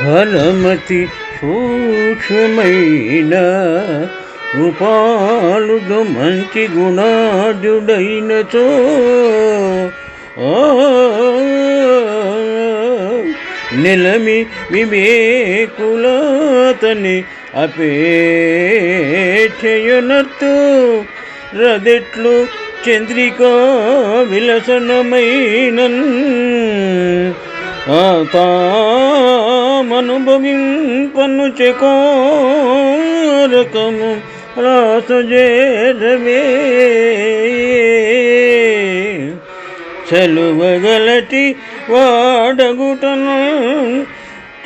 ఫలమతి సూక్ష్మమైన రూపాలుడు మంచి గుణాజుడైనచో ఆ, నిలమి వివేకులతని అపేక్షయునత్తు రదెట్లు చంద్రికా విలసనమైనన్ తామనుభవింపను చెకోరకము రాసజేరవే చలువగలటి వాడగుటను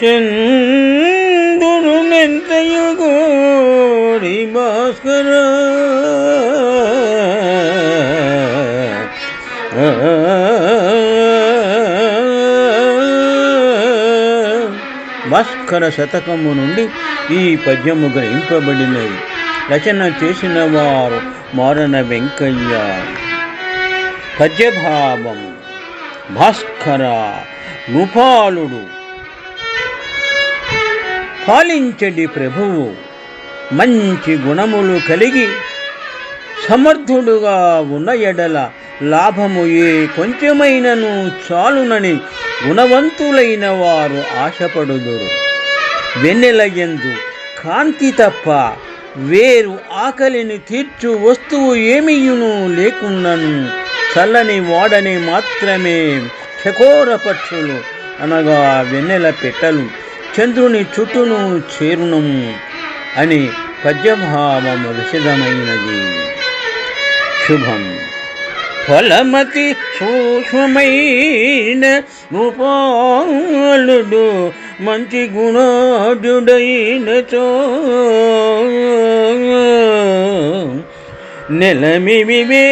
చందుడు నెంతయుగోడి భాస్కరా. భాస్కర శతకము నుండి ఈ పద్యము గ్రహింపబడినది. రచన చేసిన వారు మారణ వెంకయ్య. పద్యభావం. భాస్కర నృపాలుడు. పాలించడి ప్రభువు. మంచి గుణములు కలిగి సమర్థుడుగా ఉన్న ఎడల లాభము ఏ కొంచెమైనను చాలునని గుణవంతులైన వారు ఆశపడుదురు వెన్నెలయందు కాంతి తప్ప వేరు ఆకలిని తీర్చు వస్తువు ఏమియును లేకున్నను. చల్లని వాడని మాత్రమే చకోర పక్షులు అనగా వెన్నెల పెట్టలు చంద్రుని చుట్టూను చేరునము అని పద్యభావము విశదమైనది శుభం. ఫలమతి సూక్ష్మమైన గోపాలుడు మంచి గుణాడుడైనచో నెలమి వివేకులతని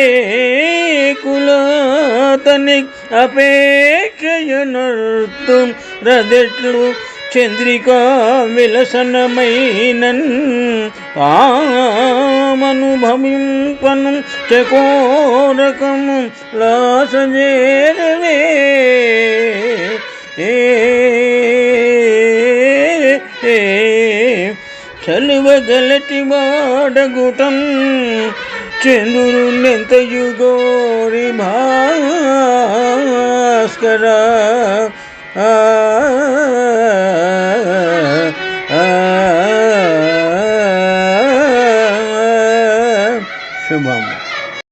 అపేక్షయనర్తు రదెట్లు చంద్రిక విలసనమైనన్ ఆమనుభవింపను చకోరకము లాసజేరవే ఏ ఏ చలువగలటి వాడగుటం చంద్రుడు నెంతయుగోరి భాస్కర শুভম